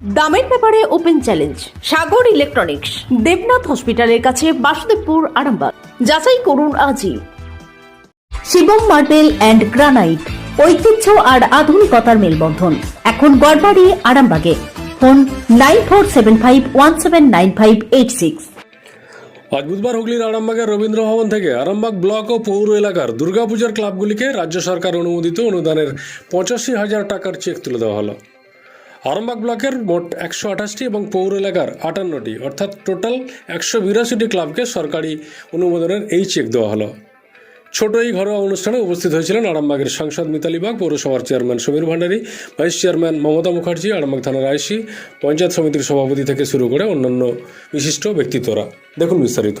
দামের ব্যাপারে open challenge, Sagar electronics, Debnath হসপিটালের কাছে বাসুদেবপুর, আরামবাগ। যাচাই করুন আজই। শিবম মার্বেল অ্যান্ড গ্রানাইট, ঐতিহ্য আর আধুনিকতার মেলবন্ধন। এখন গড়বাড়ি, আরামবাগে। Phone nine four seven five one seven nine five eight six. আজ বুধবার হুগলির আরামবাগের রবীন্দ্র ভবন থেকে আরামবাগ ব্লক ও পৌর এলাকার দুর্গাপূজার ক্লাবগুলিকে রাজ্য সরকার অনুমোদিত অনুদানের পঁচাশি হাজার টাকার চেক তুলে দেওয়া হলো। আরামবাগ ব্লকের মোট একশো আঠাশটি এবং পৌর এলাকার আটান্নটি, অর্থাৎ টোটাল একশো বিরাশিটি ক্লাবকে সরকারি অনুমোদনের এই চেক দেওয়া হলো। ছোট এই ঘরোয়া অনুষ্ঠানে উপস্থিত হয়েছিলেন আরামবাগের সাংসদ মিতালি বাগ, পৌরসভার chairman Samir Bhandari, vice chairman Mamata Mukherjee, Arambagh থানার আইসি, পঞ্চায়েত সমিতির সভাপতি থেকে শুরু করে অন্যান্য বিশিষ্ট ব্যক্তিত্বরা। দেখুন বিস্তারিত।